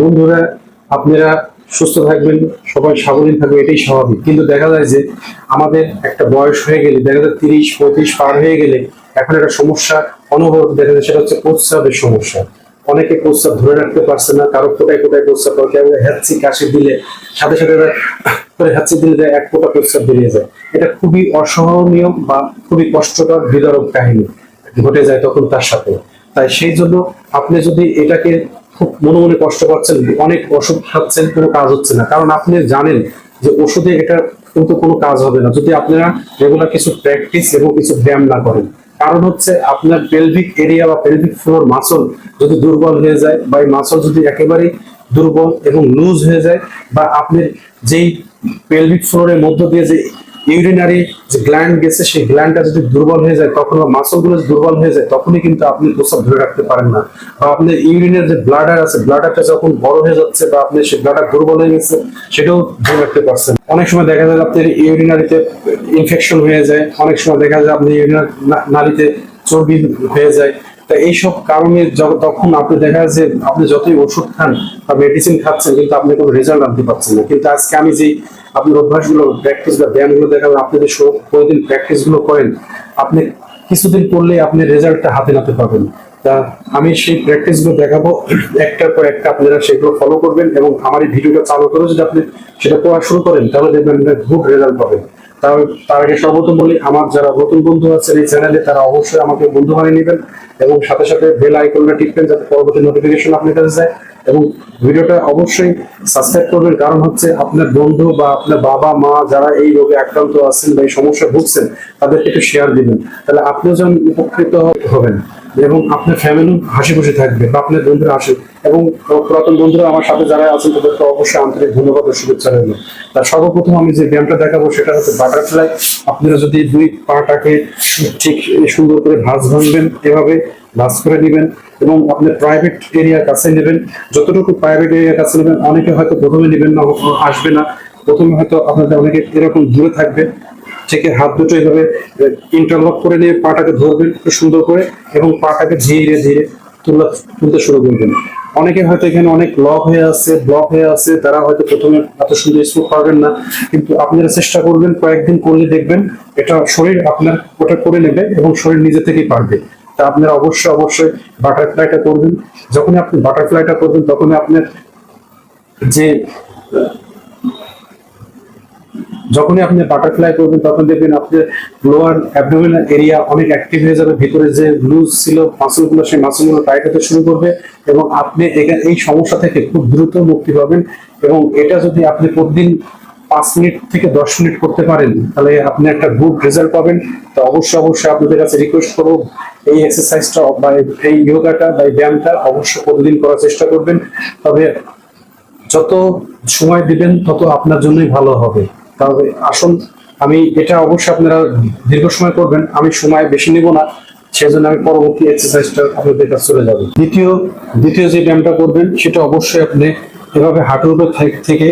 বন্ধুরা, আপনারা সুস্থ থাকবেন, সবাই স্বাভাবিক থাকবে এটাই স্বাভাবিক। কিন্তু দেখা যায় যে আমাদের একটা বয়স হয়ে গেলে, দেখা যায় তিরিশ, পঁয়ত্রিশ পার হয়ে গেলে এখন একটা সমস্যা অনুভব দেখা যায়, সেটা হচ্ছে প্রস্রাবের সমস্যা। অনেকে প্রস্রাব ধরে রাখতে পারছে না, কারও কোটায় কোটায় প্রস্রাব করে, কেউ হ্যাচি, কাশি দিলে, সাথে সাথে করে হ্যাচি দিলে যায়, এক ফোঁটা প্রস্রাব বেরিয়ে যায়। এটা খুবই অসহনীয় বা খুবই কষ্টকর, বিদারক কাহিনী। ঘটে যায় তখন তার সাথে। তাই সেই জন্য আপনি যদি এটাকে খুব মনে মনে কষ্ট পাচ্ছেন, অনেক ওষুধ খাচ্ছেন কোনো কাজ হচ্ছে না। কারণ আপনি জানেন যে ওষুধে এটা কিন্তু কোনো কাজ হবে না। যদি আপনারা রেগুলার কিছু প্র্যাকটিস এবং কিছু ব্যায়াম না করেন, কারণ হচ্ছে আপনার পেলভিক এরিয়া বা পেলভিক ফ্লোর মাসল যদি দুর্বল হয়ে যায় বা এই মাসল যদি একেবারেই দুর্বল এবং লুজ হয়ে যায় বা আপনার যেই পেলভিক ফ্লোরের মধ্য দিয়ে যে ইউরিনারি যে গ্ল্যান্ড গেছে, সেই গ্ল্যান্ডটা যদি দুর্বল হয়ে যায়, তখন মাসলগুলো দুর্বল হয়ে যায়, তখনই কিন্তু আপনি প্রস্রাব ধরে রাখতে পারেন না। বা আপনি ইউরিনের যে ব্লাডার আছে ব্লাডারটা যখন বড় হয়ে যাচ্ছে বা আপনি সেই ব্লাডার দুর্বল হয়ে গেছে, সেটাও ধরে রাখতে পারছেন। অনেক সময় দেখা যায় আপনার ইউরিনারিতে ইনফেকশন হয়ে যায়, অনেক সময় দেখা যায় আপনি ইউরিনার নারীতে চর্বি হয়ে যায়। তা এইসব কারণে তখন আপনি দেখা যায় যে আপনি যতই ওষুধ খান বা মেডিসিন খাচ্ছেন কিন্তু আপনি কোনো রেজাল্ট আনতে পারছেন না। কিন্তু আজকে আমি যেই আপনার অভ্যাসগুলো প্র্যাকটিস বা ব্যায়ামগুলো দেখাবেন আপনি যে সব- প্রতিদিন প্র্যাকটিসগুলো করেন, আপনি কিছুদিন করলে আপনি রেজাল্টটা হাতে নাতে পাবেন। তা আমি সেই প্র্যাকটিসগুলো দেখাবো, একটার পর একটা আপনারা সেগুলো ফলো করবেন এবং আমার এই ভিডিওটা চালু করে যদি আপনি সেটা করা শুরু করেন, তাহলে দেখবেন গুড রেজাল্ট পাবেন। তার তার আগে সর্বপ্রথম বলি, আমার যারা নতুন বন্ধু আছেন এই চ্যানেলে তারা অবশ্যই আমাকে বন্ধু বানিয়ে নেবেন এবং সাথে সাথে বেল আইকনটা টিপবেন যাতে পরবর্তী নোটিফিকেশন আপনার কাছে যায়। এবং ভিডিওটা অবশ্যই সাবস্ক্রাইব করবেন, কারণ হচ্ছে আপনার বন্ধু বা আপনার বাবা, মা যারা এই রোগে আক্রান্ত আছেন বা এই সমস্যা ভুগছেন, তাদেরকে একটু শেয়ার দিবেন। তাহলে আপনিও যেন উপকৃত হবেন। এবং আপনার ফ্যামিলি হাসি খুশি থাকবে, বা আপনার বন্ধুরা আসে এবং পুরাতন বন্ধুরা আমার সাথে যারা আছেন, তাদেরকে অবশ্যই আন্তরিক ধন্যবাদ ও শুভেচ্ছা রইল। তার সর্বপ্রথম আমি যে ব্যায়ামটা দেখাবো, সেটা হচ্ছে বাটারফ্লাই আপনারা যদি দুই পাটাকে ঠিক সুন্দর করে ভাঁজ ভাঙবেন, এভাবে ভাঁজ করে নেবেন এবং আপনার প্রাইভেট এরিয়ার কাছে নেবেন। যতটুকু প্রাইভেট এরিয়ার কাছে নেবেন, অনেকে হয়তো প্রথমে নেবেন না, আসবে না। প্রথমে হয়তো আপনাদের অনেকে এরকম দূরে থাকবে। থেকে হাত দুটো এইভাবে ইন্টারলক করে নিয়ে পাটাকে ধরবেন একটু সুন্দর করে এবং পাটাকে ধীরে ধীরে তুলা তুলতে শুরু করবেন অনেকে হয়তো এখানে অনেক লক হয়ে আছে ব্লক হয়ে আছে, তারা হয়তো প্রথমে এত সুন্দর স্মুথ পারবেন না, কিন্তু আপনারা চেষ্টা করবেন, কয়েকদিন করলে দেখবেন এটা শরীর আপনার ওটা করে নেবে এবং শরীর নিজে থেকেই পারবে। তা আপনারা অবশ্যই অবশ্যই বাটারফ্লাইটা করবেন। যখনই আপনি বাটারফ্লাইটা করবেন, তখনই আপনার যে যখনই আপনি বাটারফ্লাই করবেন, তখন দেখবেন আপনার লোয়ার অ্যাবডোমিনাল এরিয়া অনেক অ্যাক্টিভ হয়ে যাবে। ভিতরে যে লুজ ছিল মাসলগুলো সেই মাসলগুলো টাইট হতে শুরু করবে এবং আপনি এখানে এই সমস্যা থেকে খুব দ্রুত মুক্তি পাবেন এবং এটা যদি আপনি প্রতিদিন পাঁচ মিনিট থেকে দশ মিনিট করতে পারেন, তাহলে আপনি একটা গুড রেজাল্ট পাবেন। তো অবশ্যই অবশ্যই আপনাদের কাছে রিকোয়েস্ট করব, এই এক্সারসাইজটা বা এই যোগাটা বা এই ব্যায়ামটা অবশ্যই প্রতিদিন করার চেষ্টা করবেন। তবে যত সময় দিবেন, তত আপনার জন্যই ভালো হবে। তবে আসুন, আমি এটা অবশ্যই আপনারা দীর্ঘ সময় করবেন, আমি সময় বেশি নিব না, সেজন্য আমি পরবর্তী এক্সারসাইজটা আপনাদের কাছে চলে যাব। দ্বিতীয় দ্বিতীয় যে ব্যায়ামটা করবেন, সেটা অবশ্যই আপনি এভাবে হাঁটুর উপর থেকে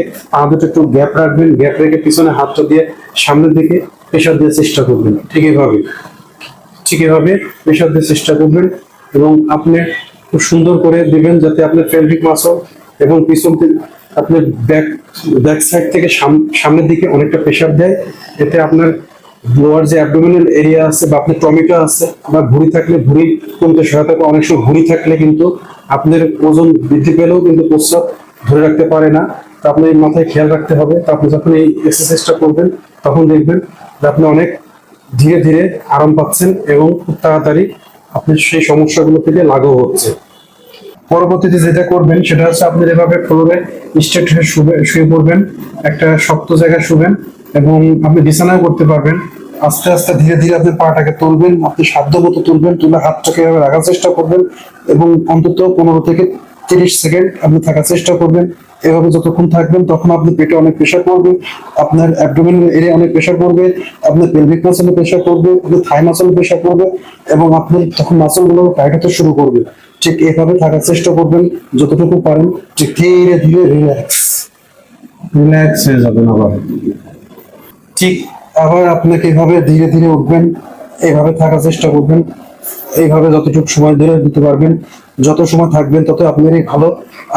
দুটো একটু গ্যাপ রাখবেন গ্যাপ রেখে পিছনে হাতটা দিয়ে সামনের দিকে প্রেশার দিয়ে চেষ্টা করবেন, ঠিক এইভাবে ঠিক এভাবে প্রেশার দিয়ে চেষ্টা করবেন এবং আপনি খুব সুন্দর করে দিবেন যাতে আপনার পেলভিক মাসল এবং পিছন আপনার ব্যাক ব্যাক সাইড থেকে সাম- সামনের দিকে অনেকটা প্রেশার দেয়। এতে আপনার লোয়ার যে অ্যাবডোমিনাল এরিয়া আছে বা আপনার টমেটো আছে বা ভুঁড়ি থাকলে ভুঁড়ি কমতে সহায়তা করে। অনেক সময় ভুঁড়ি থাকলে কিন্তু আপনার ওজন বৃদ্ধি পেলেও কিন্তু প্রস্রাব ধরে রাখতে পারে না। তো আপনার এই মাথায় খেয়াল রাখতে হবে। তো আপনি যখন এই এক্সারসাইজটা করবেন, তখন দেখবেন যে আপনি অনেক ধীরে ধীরে আরাম পাচ্ছেন এবং খুব তাড়াতাড়ি আপনি সেই সমস্যাগুলো থেকে লাঘব হচ্ছে। পরবর্তীতে যেটা করবেন, সেটা হচ্ছে আপনি এভাবে ফ্লোরে স্ট্রেট শুবে, শুয়ে পড়বেন, একটা শক্ত জায়গায় শুবেন এবং আপনি বিছানাও করতে পারবেন। আস্তে আস্তে ধীরে ধীরে আপনি পাটাকে তুলবেন, আপনি সাধ্য মতো তুলবেন, তুলে হাতটাকে এভাবে রাখার চেষ্টা করবেন এবং অন্তত পনেরো থেকে তিরিশ সেকেন্ড আপনি থাকার চেষ্টা করবেন। এভাবে যতক্ষণ থাকবেন, তখন আপনি পেটে অনেক প্রেশার পড়বে, আপনার অ্যাবডোমিনাল এরিয়া অনেক প্রেশার পড়বে আপনার পেলভিক মাসলে প্রেশার পড়বে আপনার থাই মাসলে প্রেশার পড়বে এবং আপনি তখন মাসলগুলো টাইট হতে শুরু করবে। ঠিক এভাবে থাকার চেষ্টা করবেন যতটুকু পারেন ঠিক ধীরে ধীরে রিল্যাক্স রিল্যাক্স হয়ে যাবেন আবার। ঠিক আবার আপনাকে এভাবে ধীরে ধীরে উঠবেন এইভাবে থাকার চেষ্টা করবেন এইভাবে যতটুকু সময় ধরে দিতে পারবেন যত সময় থাকবেন তত আপনারই ভালো।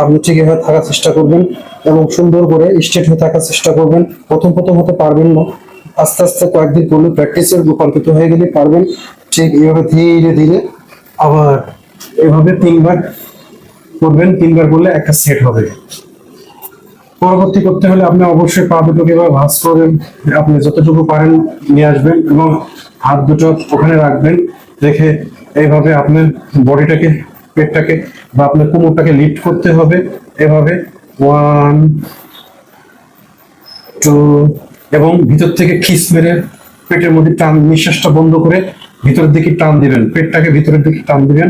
আপনি ঠিক এভাবে থাকার চেষ্টা করবেন এবং সুন্দর করে স্ট্রেট হয়ে থাকার চেষ্টা করবেন। প্রথম প্রথম হতে পারবেন না। আস্তে আস্তে কয়েকদিন করলে প্র্যাকটিসের কল্পিত হয়ে গেলে পারবেন। ঠিক এইভাবে ধীরে ধীরে আবার এভাবে তিনবার করবেন, তিনবার করলে একটা সেট হবে। পরবর্তী করতে হলে আপনি অবশ্যই পা দুটোকে এবার ভাঁজ করবেন, আপনি যতটুকু পারেন নিয়ে আসবেন এবং হাত দুটো ওখানে রাখবেন, রেখে এইভাবে আপনার বডিটাকে, পেটটাকে বা আপনার কোমরটাকে লিফট করতে হবে। এভাবে ওয়ান টু এবং ভিতর থেকে খিস মেরে পেটের মধ্যে টান, নিঃশ্বাসটা বন্ধ করে ভিতরের দিকে টান দিবেন, পেটটাকে ভিতরের দিকে টান দিবেন।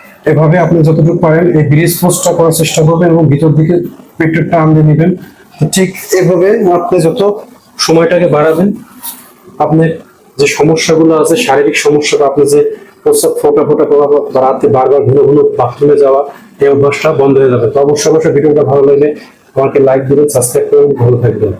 এভাবে আপনি যতটুকু পারেন এই ব্রিজ পোস্টটা করার চেষ্টা করবেন এবং ভিতর দিকে পেটের টান দিয়ে নেবেন। ঠিক এভাবে আপনি যত সময়টাকে বাড়াবেন, আপনার যে সমস্যাগুলো আছে, শারীরিক সমস্যাটা, আপনি যে প্রস্রাব ফোটা ফোটা করা রাতে বারবার ঘুরে ঘুরে বাথরুমে যাওয়া, এই অভ্যাসটা বন্ধ হয়ে যাবে। তো অবশ্যই অবশ্যই ভিডিওটা ভালো লাগলে আমাকে লাইক দিবেন সাবস্ক্রাইব করবেন, ভালো থাকবেন।